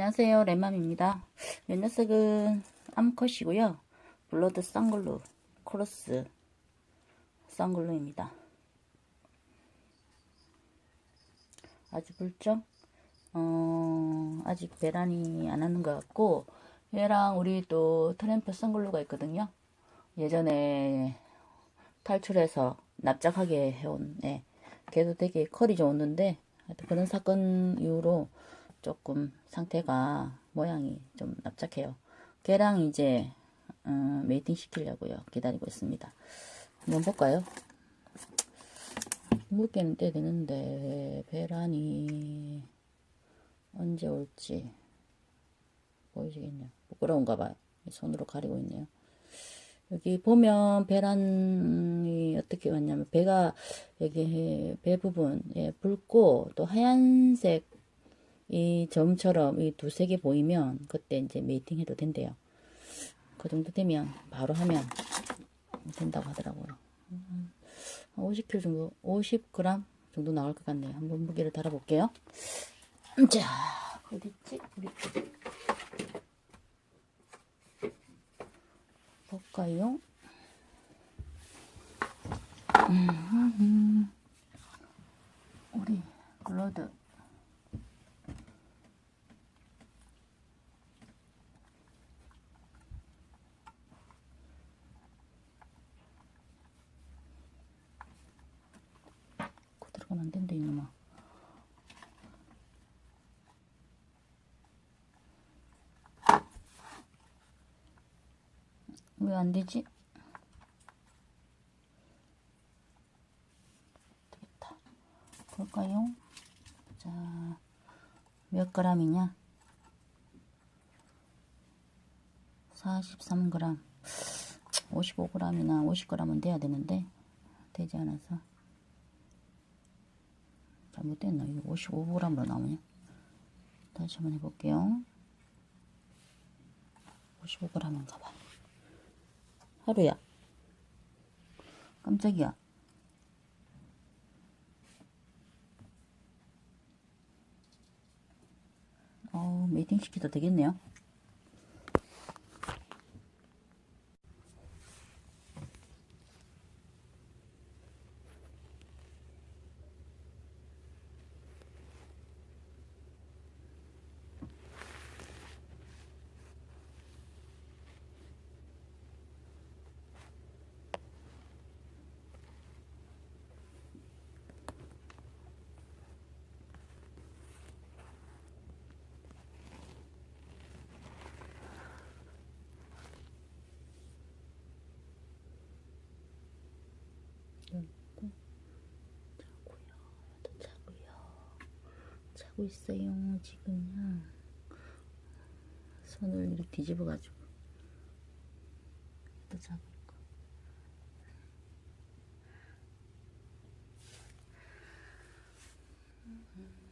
안녕하세요. 랩맘입니다. 이 녀석은 암컷이고요. 블러드 쌍글루, 코러스 쌍글루입니다. 아주 불쩍, 어, 아직 배란이 안 하는 것 같고, 얘랑 우리 또 트램프 쌍글루가 있거든요. 예전에 탈출해서 납작하게 해온, 애. 걔도 되게 컬이 좋았는데, 그런 사건 이후로 조금 상태가 모양이 좀 납작해요. 걔랑 이제 어, 메이팅 시키려고요. 기다리고 있습니다. 한번 볼까요? 물개는 때 되는데 배란이 언제 올지 보이시겠냐? 부끄러운가 봐요. 손으로 가리고 있네요. 여기 보면 배란이 어떻게 왔냐면 배가 여기 배 부분에 붉고 또 하얀색 이 점처럼 이 두세 개 보이면 그때 이제 메이팅 해도 된대요. 그 정도 되면 바로 하면 된다고 하더라고요. 한 50kg 정도, 50g 정도 나올 것 같네요. 한번 무게를 달아볼게요. 자, 어딨지? 우리 볼까요? 음, 우리 글로드 그 들어가면 안 된다 이놈아 왜 안 되지? 되겠다. 볼까요? 자, 몇 g이냐? 43g. 55g이나 50g은 돼야 되는데, 되지 않아서. 잘못됐나? 이거 55g으로 나오냐? 다시 한번 해볼게요. 55g인가 봐. 하루야. 깜짝이야. 어, 메이팅 시켜도 되겠네요. 하고 있어요. 지금요. 손을 이렇게 뒤집어가지고 또 잡을까. 음.